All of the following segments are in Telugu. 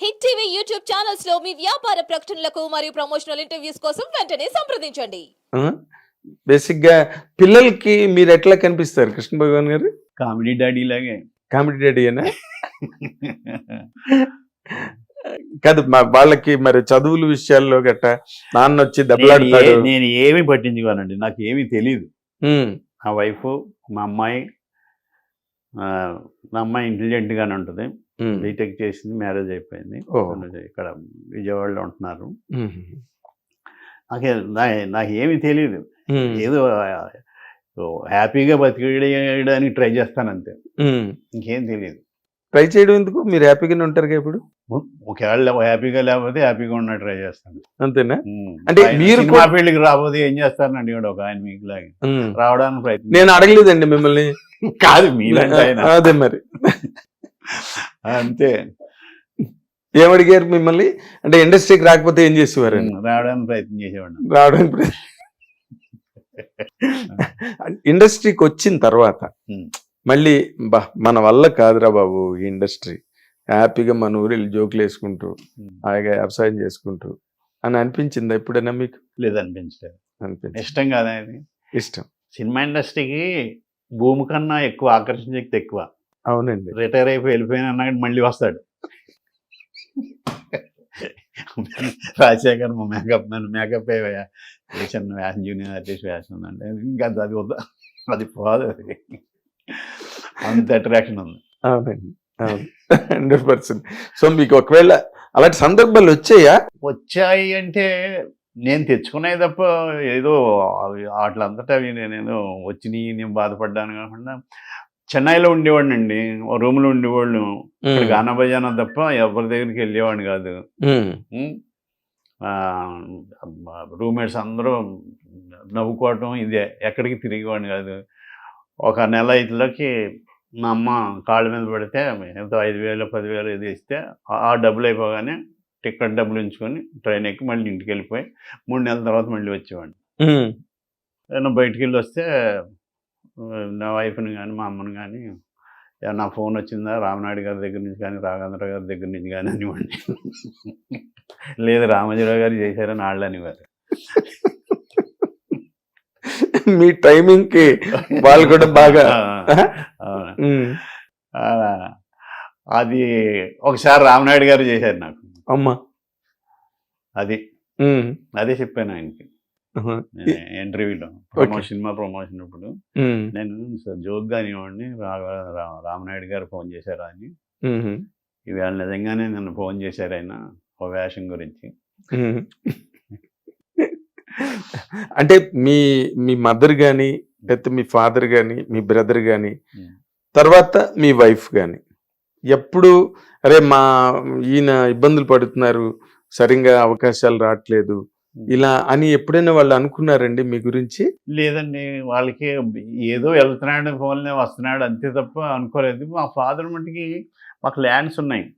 హిట్ టీవీ యూట్యూబ్ ఛానల్స్లో మీ వ్యాపార ప్రకటనలకు మరియు ప్రమోషనల్ ఇంటర్వ్యూస్ కోసం వెంటనే సంప్రదించండి. బేసిక్గా పిల్లలకి మీరు ఎట్లా కనిపిస్తారు కృష్ణ భగవాన్ గారు? కామెడీ డాడీ లాగే. కామెడీ డాడీ అయినా కాదు మా వాళ్ళకి మరి చదువుల విషయాల్లో గట్ట నాన్న వచ్చి దెబ్బలాడతాడు. నేను ఏమి పట్టించుకోనండి నాకు ఏమీ తెలియదు నా వైఫ్ మా అమ్మాయి నా అమ్మాయి ఇంటెలిజెంట్ గానే ఉంటుంది బీటెక్ చేసింది మ్యారేజ్ అయిపోయింది. ఇక్కడ విజయవాడలో ఉంటున్నారు. నాకే నాకు ఏమీ తెలియదు ఏదో హ్యాపీగా బతికేయడానికి ట్రై చేస్తాను అంతే. ఇంకేం తెలియదు ట్రై చేయడం ఎందుకు? మీరు హ్యాపీగానే ఉంటారు ఇప్పుడు? ఒకవేళ హ్యాపీగా లేకపోతే హ్యాపీగా ఉన్న ట్రై చేస్తాను. అంతేనా. అంటే మీరు కూడా- ఫీల్డ్కి రాబోతే ఏం చేస్తారని అడిగాడు ఒక ఆయన మీకు లాగా. రావడానికి ప్రయత్నం నేను అడగలేదండి మిమ్మల్ని. కాదు ఆయన అదే మరి. అంతే. ఏమడిగారు మిమ్మల్ని? అంటే ఇండస్ట్రీకి రాకపోతే ఏం చేసేవారండి ఉమ్, రావడానికి ప్రయత్నం చేసేవాడిని. రావడానికి ప్ర- ఇండస్ట్రీకి వచ్చిన తర్వాత. మళ్ళీ బా మన వల్ల కాదురా బాబు ఈ ఇండస్ట్రీ. హ్యాపీగా మన ఊరు వెళ్ళి జోకులు వేసుకుంటూ. హాయిగా వ్యవసాయం చేసుకుంటూ అని అనిపించింది ఎప్పుడైనా మీకు? లేదనిపించలేదు అనిపించింది ఇష్టం కాదా ఇది? ఇష్టం. సినిమా ఇండస్ట్రీకి భూమి కన్నా ఎక్కువ ఆకర్షణ శక్తి ఎక్కువ. అవునండి. రిటైర్ అయిపోయి వెళ్ళిపోయిన అన్నాడు మళ్ళీ వస్తాడు. రాజశేఖర్ మా మేకప్ నన్ను మేకప్ అయ్యా చిన్న వ్యాసం జూనియర్ ఆర్టిస్ట్ వ్యాసం ఉందంటే ఇంకా అది- అది వద్దా అది పోదు అది. అంత అట్రాక్షన్ ఉంది. అవునండి. అవును. Hundred percent. సో మీకు ఒకవేళ అలాంటి సందర్భాలు వచ్చాయా? వచ్చాయి అంటే నేను తెచ్చుకునేది తప్ప ఏదో అవి వాటిలంతటా అవి నేను వచ్చినాయి నేను బాధపడ్డాను కాకుండా చెన్నైలో ఉండేవాడిని అండి రూమ్లో ఉండేవాళ్ళు. గానా భజానా తప్ప ఎవరి దగ్గరికి వెళ్ళేవాడిని కాదు. రూమ్మేట్స్ అందరూ నవ్వుకోవటం ఇదే. ఎక్కడికి తిరిగేవాడిని కాదు. ఒక నెల ఇట్లకి మా అమ్మ కాళ్ళ మీద పడితే ఎంతో ఐదు వేలు పదివేలు ఇది ఇస్తే ఆ డబ్బులు అయిపోగానే టికెట్ డబ్బులు ఉంచుకొని ట్రైన్ ఎక్కి మళ్ళీ ఇంటికి వెళ్ళిపోయి మూడు నెలల తర్వాత మళ్ళీ వచ్చేవాడిని. ఏదైనా బయటికి వెళ్ళి వస్తే నా వైఫ్ని కానీ మా అమ్మని కానీ నా ఫోన్ వచ్చిందా? రామనాయుడు గారి దగ్గర నుంచి కానీ రాఘవేంద్ర గారి దగ్గర నుంచి కానీ అనివ్వండి లేదు రామజీరావు గారు చేశారని వాళ్ళు అనేవారు. మీ టైమింగ్కి వాళ్ళు కూడా బాగా అది ఒకసారి రామనాయుడు గారు చేశారు నాకు. అమ్మా. అది. అదే చెప్పాను ఆయనకి. ఇంటర్వ్యూలో ప్రమోషన్ సినిమా ప్రమోషన్ ఇప్పుడు. నేను జోక్ కానివ్వండి రామనాయుడు గారు ఫోన్ చేశారు అని. ఇవాళ నిజంగానే నన్ను ఫోన్ చేశారు ఆయన ఓ వేషం గురించి. అంటే మీ మీ మదర్ గాని లేకపోతే మీ ఫాదర్ గాని మీ బ్రదర్ ఉమ్. తర్వాత మీ వైఫ్ గాని. ఎప్పుడు? అరే మా ఈయన ఇబ్బందులు పడుతున్నారు. సరిగా అవకాశాలు రావట్లేదు. ఇలా అని ఎప్పుడైనా వాళ్ళు అనుకున్నారండి మీ గురించి? లేదండి. వాళ్ళకి ఏదో వెళ్తున్నాడు ఫోన్లో వస్తున్నాడు అంతే తప్ప అనుకోలేదు. మా ఫాదర్ మటుకి మాకు ల్యాండ్స్ ఉన్నాయి.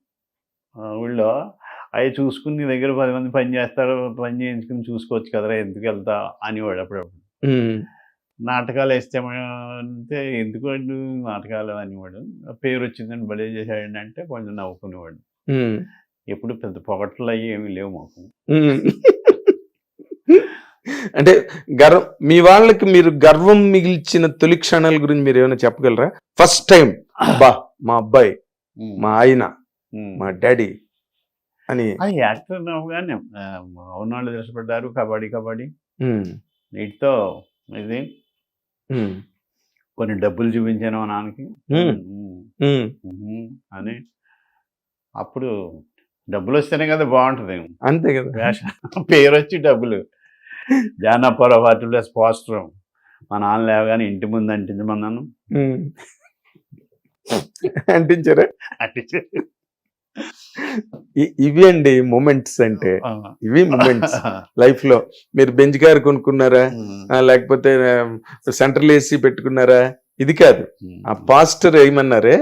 ఊళ్ళో అవి చూసుకుని నీ దగ్గర పది మంది పని చేస్తారు పని చేయించుకుని చూసుకోవచ్చు కదరా ఎందుకు వెళ్తా? అనేవాడు అప్పుడప్పుడు. నాటకాలు వేస్తే అంటే ఎందుకు నాటకాలు అనేవాడు? పేరు వచ్చిందని బలే చేశాడు అంటే కొంచెం నవ్వుకునేవాడు. ఎప్పుడు పెద్ద పొగట్లు అయ్యి ఏమీ లేవు మాకు. అంటే గర్వం మీ వాళ్ళకి మీరు గర్వం మిగిల్చిన తొలి క్షణాల గురించి మీరు ఏమైనా చెప్పగలరా? ఫస్ట్ టైం బా మా అబ్బాయి మా ఆయన. మా డాడీ అని. యాక్టర్ నవ్వుగానే ఆ, అవునాళ్ళు దృష్టపడ్డారు కబడ్డీ కబడ్డీ. వీటితో ఇది కొన్ని డబ్బులు చూపించాను మా నాన్నకి. అని. అప్పుడు డబ్బులు వస్తేనే కదా బాగుంటుంది. అంతే కదా. వేష పేరు వచ్చి డబ్బులు. జానపర వాటి ప్లస్ పోస్టర్. మా నాన్న లేవగానే ఇంటి ముందు అంటించమన్నాను. అంటించారా? ఇ- ఇవి అండి మూమెంట్స్ అంటే. ఇవి మూమెంట్స్ లైఫ్లో మీరు బెంచ్ కార్ కొనుక్కున్నారా? ఆ, లేకపోతే సెంట్రల్ ఏసీ పెట్టుకున్నారా? ఇది కాదు. ఆ పాస్టర్ ఏమన్నారే?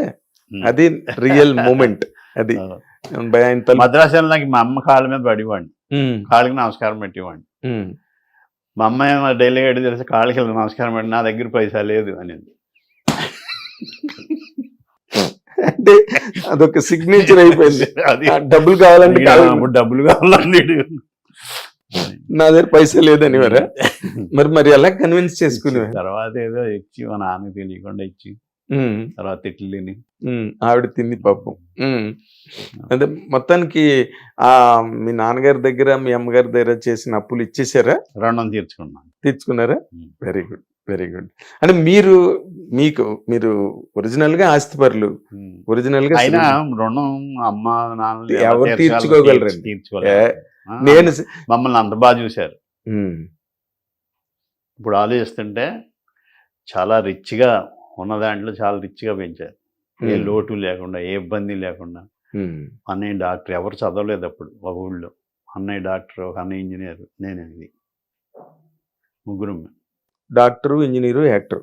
అది రియల్ మూమెంట్ అది మద్రాసులో నాకు మా అమ్మ కాళ్ళ మీద పడివాడిని. కాళ్ళకి నమస్కారం పెట్టేవాడిని. మా అమ్మ డైలీ గడి తెలిసి కాళ్ళకి నమస్కారం పెట్టి నా దగ్గర పైసా లేదు అనేది. అంటే అదొక సిగ్నేచర్ అయిపోయింది. డబ్బులు కావాలంటే డబ్బులు కావాలండి నా దగ్గర పైసలు లేదని మరా. మరి మరి ఎలా కన్విన్స్ చేసుకునే తర్వాత ఏదో ఇచ్చి మా నాన్నకి తెలియకుండా ఇచ్చి తర్వాత తిట్లు తిని. ఆవిడ తింది పాపం. అదే మొత్తానికి ఆ మీ నాన్నగారి దగ్గర మీ అమ్మగారి దగ్గర చేసిన అప్పులు ఇచ్చేసారా? రుణం తీర్చుకున్నాను. తీర్చుకున్నారా. వెరీ గుడ్ వెరీ గుడ్ అంటే మీరు మీకు మీరు ఒరిజినల్గా ఆస్తిపరులు. ఒరిజినల్గా అయినా రుణం అమ్మ నాన్న ఎవరు? తీర్చుకోలేదు ఆ, నేను మమ్మల్ని అంత బాగా చూశారు. ఇప్పుడు ఆలోచిస్తుంటే చాలా రిచ్గా ఉన్న దాంట్లో చాలా రిచ్గా పెంచారు. ఏ లోటు లేకుండా ఏ ఇబ్బంది లేకుండా. అన్నయ్య డాక్టర్ ఎవరు చదవలేదు అప్పుడు ఒక ఊళ్ళో. అన్నయ్య డాక్టర్ ఒక అన్నయ్య ఇంజనీర్ నేను ఇది ముగ్గురు డాక్టరు ఇంజనీరు యాక్టర్.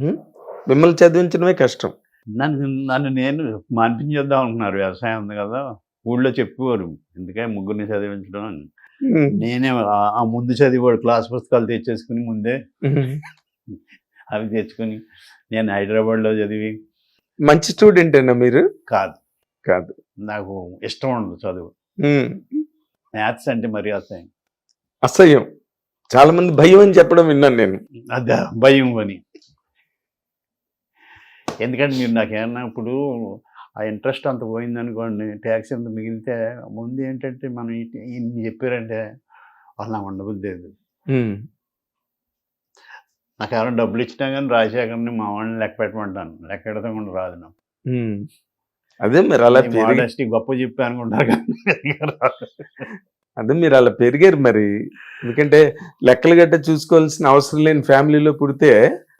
మిమ్మల్ని చదివించడమే కష్టం. నన్ను నన్ను నేను మాన్పించేద్దాం అనుకున్నారు వ్యవసాయం ఉంది కదా ఊళ్ళో చెప్పేవారు. ఎందుకే ముగ్గురిని చదివించడం? అని. నేనే ఆ- ముందు చదివాడు క్లాస్ పుస్తకాలు తెచ్చేసుకుని ముందే. అవి తెచ్చుకొని నేను హైదరాబాద్లో చదివి మంచి స్టూడెంట్ అయినా మీరు? కాదు. కాదు. నాకు ఇష్టం ఉండదు చదువు. మ్యాథ్స్ అంటే మరీ అసహ్యం. అసహ్యం. చాలా మంది భయం అని చెప్పడం విన్నాను నేను. అదే భయం అని. ఎందుకంటే మీరు నాకు ఏమన్నా ఇప్పుడు ఆ ఇంట్రెస్ట్ అంత పోయిందనుకోండి ట్యాక్స్ ఎంత మిగిలితే ముందు ఏంటంటే మనం ఇన్ని చెప్పారంటే వాళ్ళు నాకు ఉండబుద్ధి లేదు నాకు ఎవరైనా డబ్బులు ఇచ్చినా కానీ రాజశేఖర్ని మా వాళ్ళని లెక్క పెట్టమంటాను. లెక్క పెడతాం కూడా రాదు నాకు. అదే మీరు అలా మోడస్టీ గొప్ప చెప్పి అనుకుంటారు. అదే మీరు అలా పెరిగారు మరి. ఎందుకంటే లెక్కలు గట్ట చూసుకోవాల్సిన అవసరం లేని ఫ్యామిలీలో పుడితే